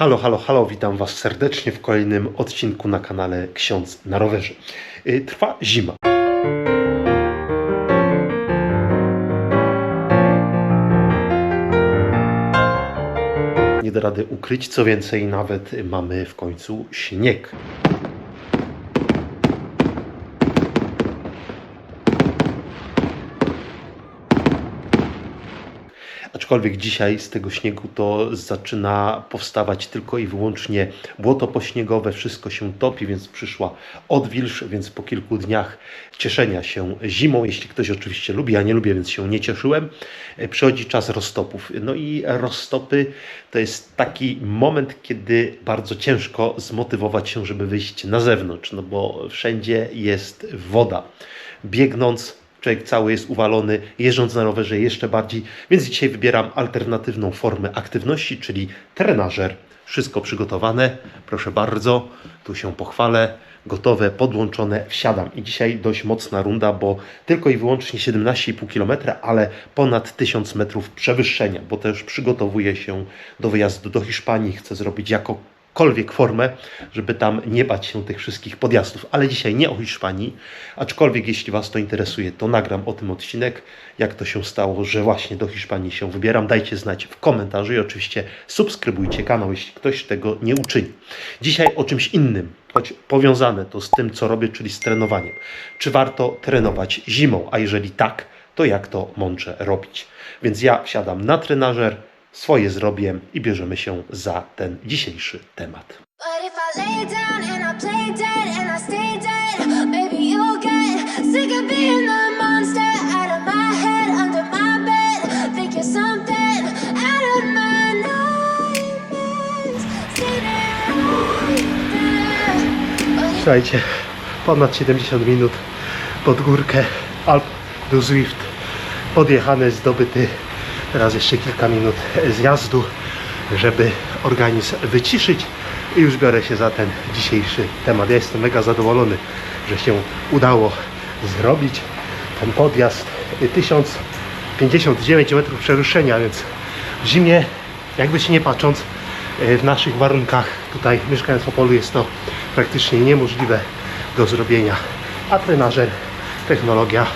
Halo, halo, halo, witam Was serdecznie w kolejnym odcinku na kanale Ksiądz na rowerze. Y, Trwa zima. Nie da rady ukryć, co więcej, nawet mamy w końcu śnieg. Aczkolwiek dzisiaj z tego śniegu to zaczyna powstawać tylko i wyłącznie błoto pośniegowe, wszystko się topi, więc przyszła odwilż, więc po kilku dniach cieszenia się zimą, jeśli ktoś oczywiście lubi, ja nie lubię, więc się nie cieszyłem, e, przychodzi czas roztopów. No i roztopy to jest taki moment, kiedy bardzo ciężko zmotywować się, żeby wyjść na zewnątrz, no bo wszędzie jest woda. Biegnąc Człowiek cały jest uwalony, jeżdżąc na rowerze jeszcze bardziej, więc dzisiaj wybieram alternatywną formę aktywności, czyli trenażer. Wszystko przygotowane, proszę bardzo, tu się pochwalę, gotowe, podłączone, wsiadam. I dzisiaj dość mocna runda, bo tylko i wyłącznie 17,5 km, ale ponad 1000 metrów przewyższenia, bo też przygotowuję się do wyjazdu do Hiszpanii, chcę zrobić jako jakąkolwiek formę, żeby tam nie bać się tych wszystkich podjazdów. Ale dzisiaj nie o Hiszpanii, aczkolwiek jeśli Was to interesuje, to nagram o tym odcinek, jak to się stało, że właśnie do Hiszpanii się wybieram. Dajcie znać w komentarzu i oczywiście subskrybujcie kanał, jeśli ktoś tego nie uczyni. Dzisiaj o czymś innym, choć powiązane to z tym, co robię, czyli z trenowaniem. Czy warto trenować zimą, a jeżeli tak, to jak to mądrze robić? Więc ja wsiadam na trenażer, swoje zrobię i bierzemy się za ten dzisiejszy temat. Słuchajcie, ponad 70 minut pod górkę Alp do Zwift. Podjechany, zdobyty. Teraz jeszcze kilka minut zjazdu, żeby organizm wyciszyć i już biorę się za ten dzisiejszy temat. Ja jestem mega zadowolony, że się udało zrobić ten podjazd 1059 metrów przewyższenia, więc w zimie, jakby się nie patrząc, e, w naszych warunkach tutaj mieszkając w Opolu jest to praktycznie niemożliwe do zrobienia. A trenażer, technologia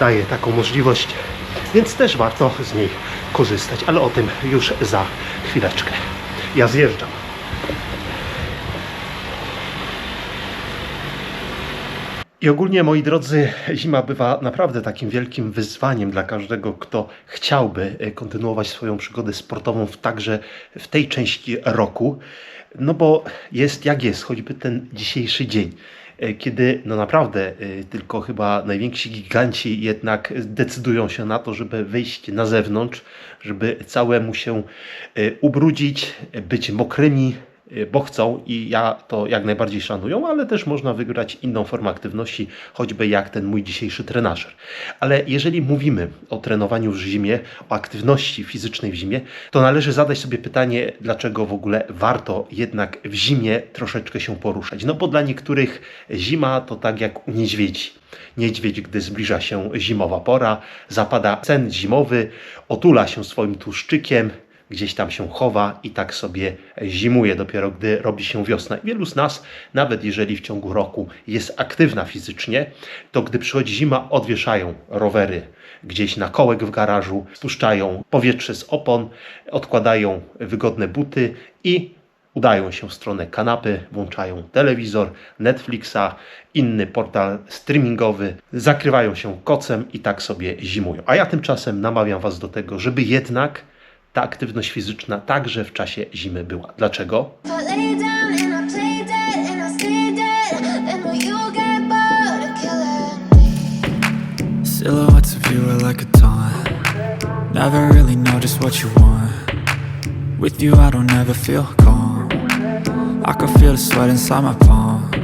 daje taką możliwość, więc też warto z niej korzystać, ale o tym już za chwileczkę. Ja zjeżdżam. I ogólnie, moi drodzy, zima bywa naprawdę takim wielkim wyzwaniem dla każdego, kto chciałby e, kontynuować swoją przygodę sportową w, także w tej części roku. No bo jest jak jest, choćby ten dzisiejszy dzień, kiedy no naprawdę e, tylko chyba najwięksi giganci jednak decydują się na to, żeby wyjść na zewnątrz, żeby całemu się e, ubrudzić, e, być mokrymi, bo chcą i ja to jak najbardziej szanują, ale też można wygrać inną formę aktywności, choćby jak ten mój dzisiejszy trenażer. Ale jeżeli mówimy o trenowaniu w zimie, o aktywności fizycznej w zimie, to należy zadać sobie pytanie, dlaczego w ogóle warto jednak w zimie troszeczkę się poruszać. No bo dla niektórych zima to tak jak u niedźwiedzi. Niedźwiedź, gdy zbliża się zimowa pora, zapada sen zimowy, otula się swoim tłuszczykiem, gdzieś tam się chowa i tak sobie zimuje dopiero gdy robi się wiosna. Wielu z nas, nawet jeżeli w ciągu roku jest aktywna fizycznie, to gdy przychodzi zima, odwieszają rowery gdzieś na kołek w garażu, spuszczają powietrze z opon, odkładają wygodne buty i udają się w stronę kanapy, włączają telewizor, Netflixa, inny portal streamingowy, zakrywają się kocem i tak sobie zimują. A ja tymczasem namawiam Was do tego, żeby jednak ta aktywność fizyczna także w czasie zimy była. Dlaczego? Silhouettes of you are like a taunt. Never really know just what you want. With you, I don't ever feel calm. I can feel the sweat inside my palms.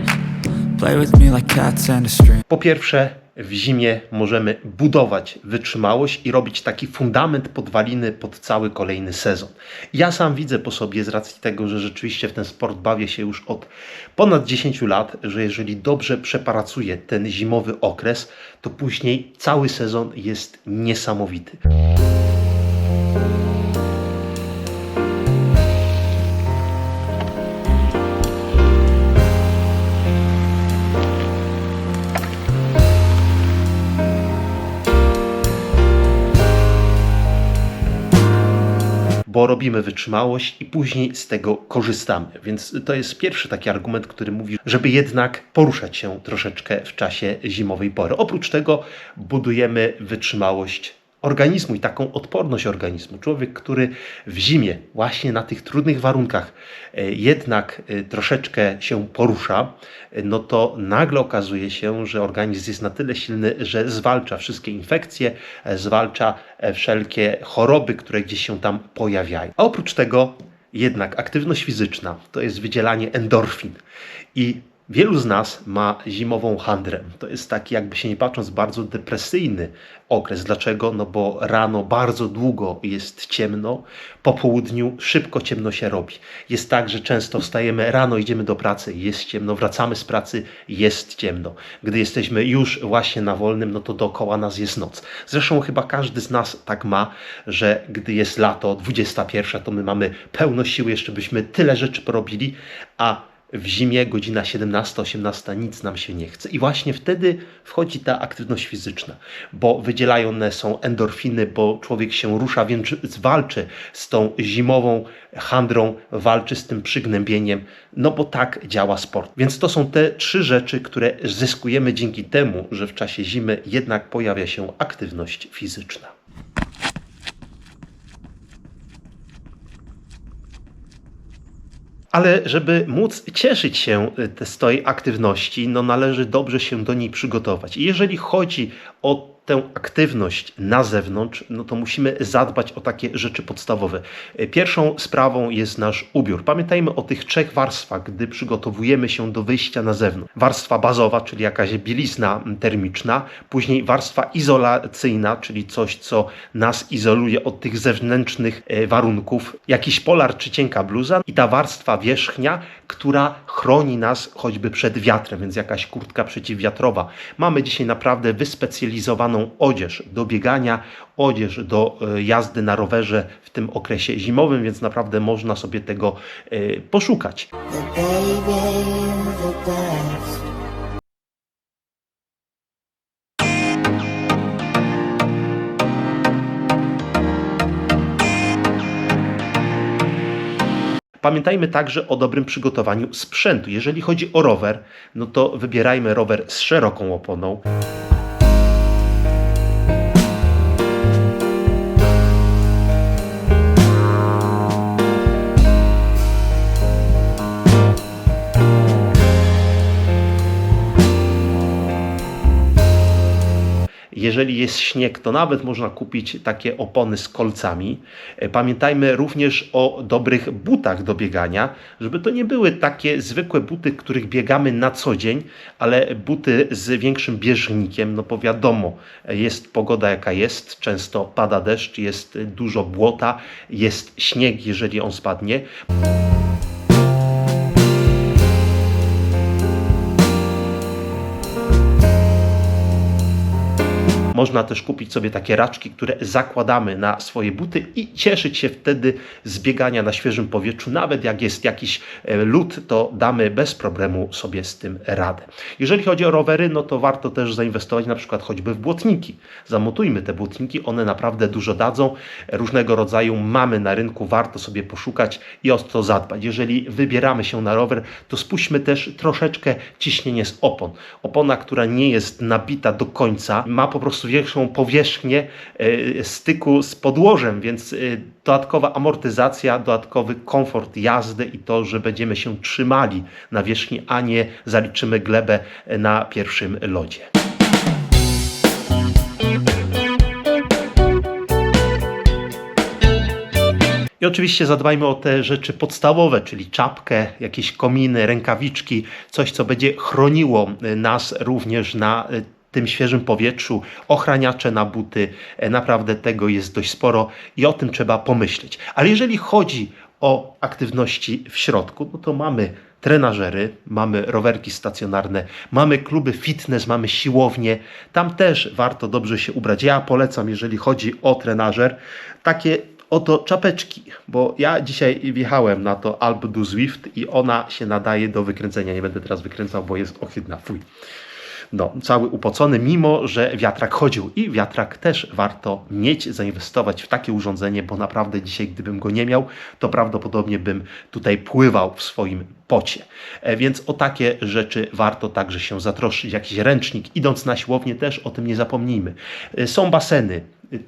Play with me like cats and a string. Po pierwsze, w zimie możemy budować wytrzymałość i robić taki fundament podwaliny pod cały kolejny sezon. Ja sam widzę po sobie z racji tego, że rzeczywiście w ten sport bawię się już od ponad 10 lat, że jeżeli dobrze przepracuję ten zimowy okres, to później cały sezon jest niesamowity. Bo robimy wytrzymałość i później z tego korzystamy. Więc to jest pierwszy taki argument, który mówi, żeby jednak poruszać się troszeczkę w czasie zimowej pory. Oprócz tego budujemy wytrzymałość organizmu i taką odporność organizmu. Człowiek, który w zimie, właśnie na tych trudnych warunkach, e, jednak e, troszeczkę się porusza, e, no to nagle okazuje się, że organizm jest na tyle silny, że zwalcza wszystkie infekcje, zwalcza wszelkie choroby, które gdzieś się tam pojawiają. A oprócz tego jednak aktywność fizyczna to jest wydzielanie endorfin i Wielu z nas ma zimową handrę. To jest taki, jakby się nie patrząc, bardzo depresyjny okres. Dlaczego? No bo rano bardzo długo jest ciemno, po południu szybko ciemno się robi. Jest tak, że często wstajemy rano, idziemy do pracy, jest ciemno, wracamy z pracy, jest ciemno. Gdy jesteśmy już właśnie na wolnym, no to dookoła nas jest noc. Zresztą chyba każdy z nas tak ma, że gdy jest lato, 21, to my mamy pełno siły, jeszcze byśmy tyle rzeczy porobili, a w zimie godzina 17-18 nic nam się nie chce. I właśnie wtedy wchodzi ta aktywność fizyczna, bo wydzielane są endorfiny, bo człowiek się rusza, więc walczy z tą zimową handrą, walczy z tym przygnębieniem, no bo tak działa sport. Więc to są te trzy rzeczy, które zyskujemy dzięki temu, że w czasie zimy jednak pojawia się aktywność fizyczna. Ale żeby móc cieszyć się y, z tej aktywności, no należy dobrze się do niej przygotować. I jeżeli chodzi o tę aktywność na zewnątrz, no to musimy zadbać o takie rzeczy podstawowe. Pierwszą sprawą jest nasz ubiór. Pamiętajmy o tych trzech warstwach, gdy przygotowujemy się do wyjścia na zewnątrz. Warstwa bazowa, czyli jakaś bielizna termiczna, później warstwa izolacyjna, czyli coś, co nas izoluje od tych zewnętrznych e, warunków, jakiś polar czy cienka bluza i ta warstwa wierzchnia, która chroni nas choćby przed wiatrem, więc jakaś kurtka przeciwwiatrowa. Mamy dzisiaj naprawdę wyspecjalizowaną odzież do biegania, odzież do e, jazdy na rowerze w tym okresie zimowym, więc naprawdę można sobie tego e, poszukać. Pamiętajmy także o dobrym przygotowaniu sprzętu. Jeżeli chodzi o rower, no to wybierajmy rower z szeroką oponą. Jeżeli jest śnieg, to nawet można kupić takie opony z kolcami. E, Pamiętajmy również o dobrych butach do biegania, żeby to nie były takie zwykłe buty, których biegamy na co dzień, ale buty z większym bieżnikiem, no bo wiadomo, e, jest pogoda jaka jest, często pada deszcz, jest dużo błota, jest śnieg, jeżeli on spadnie. Można też kupić sobie takie raczki, które zakładamy na swoje buty i cieszyć się wtedy z biegania na świeżym powietrzu. Nawet jak jest jakiś e, lód, to damy bez problemu sobie z tym radę. Jeżeli chodzi o rowery, no to warto też zainwestować na przykład choćby w błotniki. Zamotujmy te błotniki, one naprawdę dużo dadzą. Różnego rodzaju mamy na rynku, warto sobie poszukać i o to zadbać. Jeżeli wybieramy się na rower, to spuśćmy też troszeczkę ciśnienie z opon. Opona, która nie jest nabita do końca, ma po prostu większą powierzchnię e, styku z podłożem, więc e, dodatkowa amortyzacja, dodatkowy komfort jazdy i to, że będziemy się trzymali na wierzchni, a nie zaliczymy glebę e, na pierwszym lodzie. I oczywiście zadbajmy o te rzeczy podstawowe, czyli czapkę, jakieś kominy, rękawiczki, coś, co będzie chroniło nas również na tym świeżym powietrzu, ochraniacze na buty. E, Naprawdę tego jest dość sporo i o tym trzeba pomyśleć. Ale jeżeli chodzi o aktywności w środku, no to mamy trenażery, mamy rowerki stacjonarne, mamy kluby fitness, mamy siłownie. Tam też warto dobrze się ubrać. Ja polecam, jeżeli chodzi o trenażer, takie oto czapeczki, bo ja dzisiaj wjechałem na to Alp du Zwift i ona się nadaje do wykręcenia. Nie będę teraz wykręcał, bo jest ohydna. Fuj. No, cały upocony, mimo że wiatrak chodził. I wiatrak też warto mieć, zainwestować w takie urządzenie, bo naprawdę dzisiaj, gdybym go nie miał, to prawdopodobnie bym tutaj pływał w swoim pocie. E, Więc o takie rzeczy warto także się zatroszczyć. Jakiś ręcznik, idąc na siłownię, też o tym nie zapomnijmy. E, Są baseny,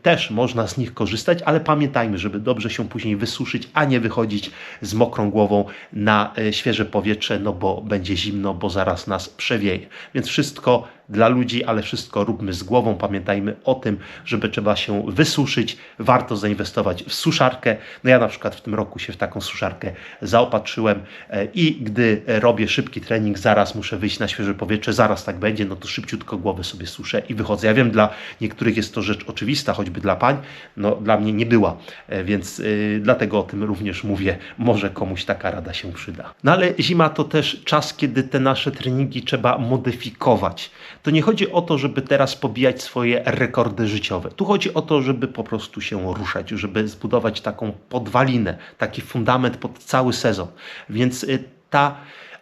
też można z nich korzystać, ale pamiętajmy, żeby dobrze się później wysuszyć, a nie wychodzić z mokrą głową na e, świeże powietrze, no bo będzie zimno, bo zaraz nas przewieje. Więc wszystko dla ludzi, ale wszystko róbmy z głową. Pamiętajmy o tym, żeby trzeba się wysuszyć. Warto zainwestować w suszarkę. No ja na przykład w tym roku się w taką suszarkę zaopatrzyłem e, i gdy robię szybki trening, zaraz muszę wyjść na świeże powietrze, zaraz tak będzie, no to szybciutko głowę sobie suszę i wychodzę. Ja wiem, dla niektórych jest to rzecz oczywista, choćby dla pań, no dla mnie nie była, E, więc y, dlatego o tym również mówię. Może komuś taka rada się przyda. No ale zima to też czas, kiedy te nasze treningi trzeba modyfikować. To nie chodzi o to, żeby teraz pobijać swoje rekordy życiowe. Tu chodzi o to, żeby po prostu się ruszać, żeby zbudować taką podwalinę, taki fundament pod cały sezon. Więc y, ta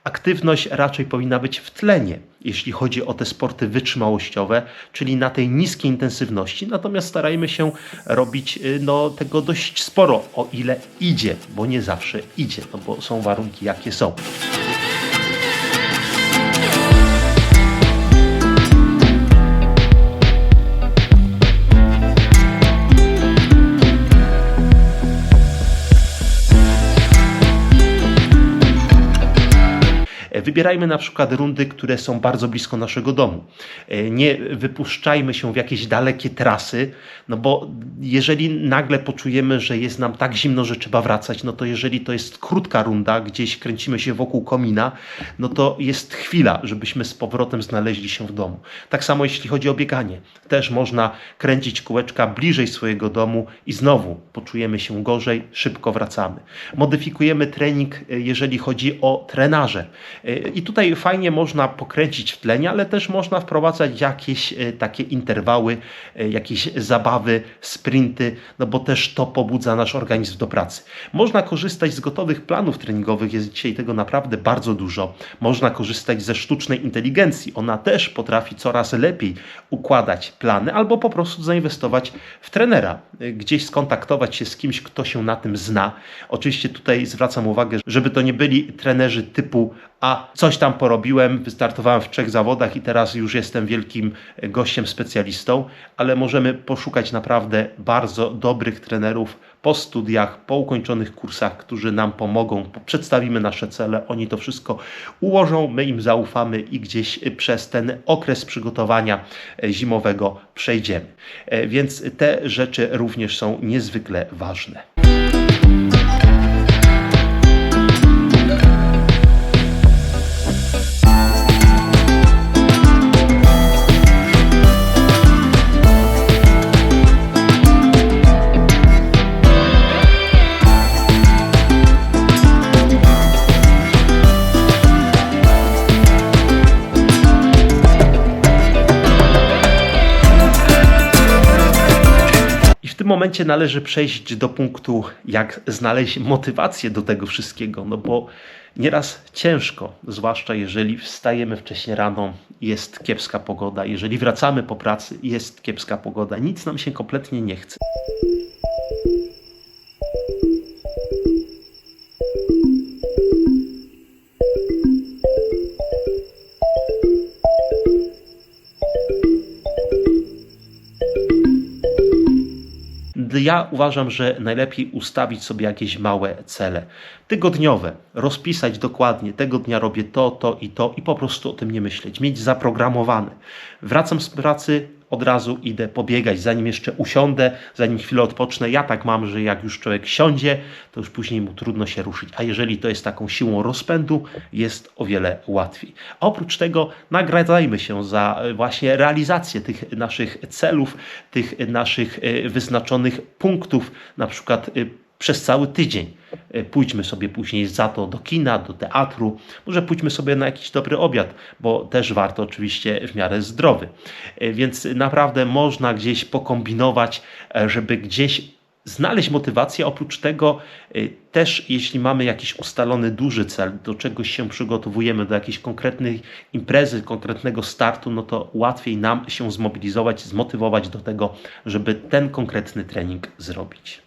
aktywność raczej powinna być w tlenie, jeśli chodzi o te sporty wytrzymałościowe, czyli na tej niskiej intensywności. Natomiast starajmy się robić y, no, tego dość sporo, o ile idzie, bo nie zawsze idzie, no bo są warunki jakie są. Wybierajmy na przykład rundy, które są bardzo blisko naszego domu. E, Nie wypuszczajmy się w jakieś dalekie trasy, no bo jeżeli nagle poczujemy, że jest nam tak zimno, że trzeba wracać, no to jeżeli to jest krótka runda, gdzieś kręcimy się wokół komina, no to jest chwila, żebyśmy z powrotem znaleźli się w domu. Tak samo jeśli chodzi o bieganie. Też można kręcić kółeczka bliżej swojego domu i znowu poczujemy się gorzej, szybko wracamy. Modyfikujemy trening, e, jeżeli chodzi o trenaże. I tutaj fajnie można pokręcić w tlenie, ale też można wprowadzać jakieś e, takie interwały, e, jakieś zabawy, sprinty, no bo też to pobudza nasz organizm do pracy. Można korzystać z gotowych planów treningowych, jest dzisiaj tego naprawdę bardzo dużo. Można korzystać ze sztucznej inteligencji, ona też potrafi coraz lepiej układać plany, albo po prostu zainwestować w trenera, e, gdzieś skontaktować się z kimś, kto się na tym zna. Oczywiście tutaj zwracam uwagę, żeby to nie byli trenerzy typu a coś tam porobiłem, wystartowałem w trzech zawodach i teraz już jestem wielkim e, gościem, specjalistą, ale możemy poszukać naprawdę bardzo dobrych trenerów po studiach, po ukończonych kursach, którzy nam pomogą, przedstawimy nasze cele, oni to wszystko ułożą, my im zaufamy i gdzieś e, przez ten okres przygotowania e, zimowego przejdziemy. Więc te rzeczy również są niezwykle ważne. Tym momencie należy przejść do punktu, jak znaleźć motywację do tego wszystkiego, no bo nieraz ciężko, zwłaszcza jeżeli wstajemy wcześnie rano, jest kiepska pogoda, jeżeli wracamy po pracy, jest kiepska pogoda, nic nam się kompletnie nie chce. Ja uważam, że najlepiej ustawić sobie jakieś małe cele. Tygodniowe, rozpisać dokładnie, tego dnia robię to, to i to i po prostu o tym nie myśleć. Mieć zaprogramowane. Wracam z pracy, od razu idę pobiegać, zanim jeszcze usiądę, zanim chwilę odpocznę. Ja tak mam, że jak już człowiek siądzie, to już później mu trudno się ruszyć. A jeżeli to jest taką siłą rozpędu, jest o wiele łatwiej. Oprócz tego nagradzajmy się za e, właśnie realizację tych naszych celów, tych naszych e, wyznaczonych punktów, na przykład e, przez cały tydzień. E, Pójdźmy sobie później za to do kina, do teatru, może pójdźmy sobie na jakiś dobry obiad, bo też warto oczywiście w miarę zdrowy. E, Więc naprawdę można gdzieś pokombinować, e, żeby gdzieś znaleźć motywację. Oprócz tego y, też jeśli mamy jakiś ustalony duży cel, do czegoś się przygotowujemy, do jakiejś konkretnej imprezy, konkretnego startu, no to łatwiej nam się zmobilizować, zmotywować do tego, żeby ten konkretny trening zrobić.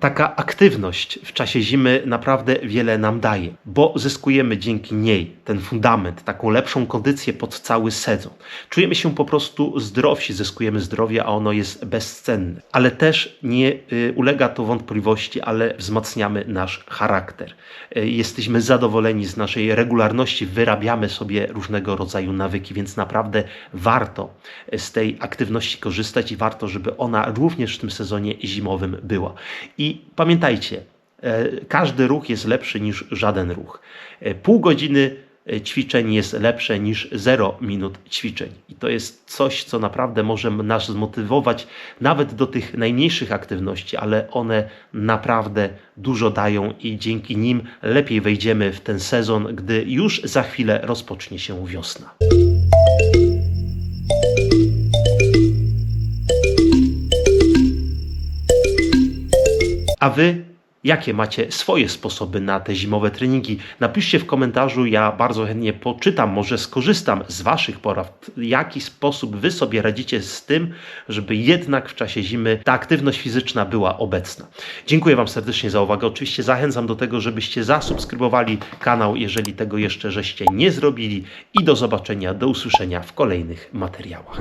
Taka aktywność w czasie zimy naprawdę wiele nam daje, bo zyskujemy dzięki niej ten fundament, taką lepszą kondycję pod cały sezon. Czujemy się po prostu zdrowsi, zyskujemy zdrowie, a ono jest bezcenne. Ale też nie y, ulega to wątpliwości, ale wzmacniamy nasz charakter. Y, jesteśmy zadowoleni z naszej regularności, wyrabiamy sobie różnego rodzaju nawyki, więc naprawdę warto z tej aktywności korzystać i warto, żeby ona również w tym sezonie zimowym była. I pamiętajcie, e, każdy ruch jest lepszy niż żaden ruch. E, Pół godziny e, ćwiczeń jest lepsze niż 0 minut ćwiczeń. I to jest coś, co naprawdę może nas zmotywować nawet do tych najmniejszych aktywności, ale one naprawdę dużo dają i dzięki nim lepiej wejdziemy w ten sezon, gdy już za chwilę rozpocznie się wiosna. A wy jakie macie swoje sposoby na te zimowe treningi? Napiszcie w komentarzu, ja bardzo chętnie poczytam, może skorzystam z waszych porad. W jaki sposób wy sobie radzicie z tym, żeby jednak w czasie zimy ta aktywność fizyczna była obecna. Dziękuję wam serdecznie za uwagę. Oczywiście zachęcam do tego, żebyście zasubskrybowali kanał, jeżeli tego jeszcze żeście nie zrobili i do zobaczenia, do usłyszenia w kolejnych materiałach.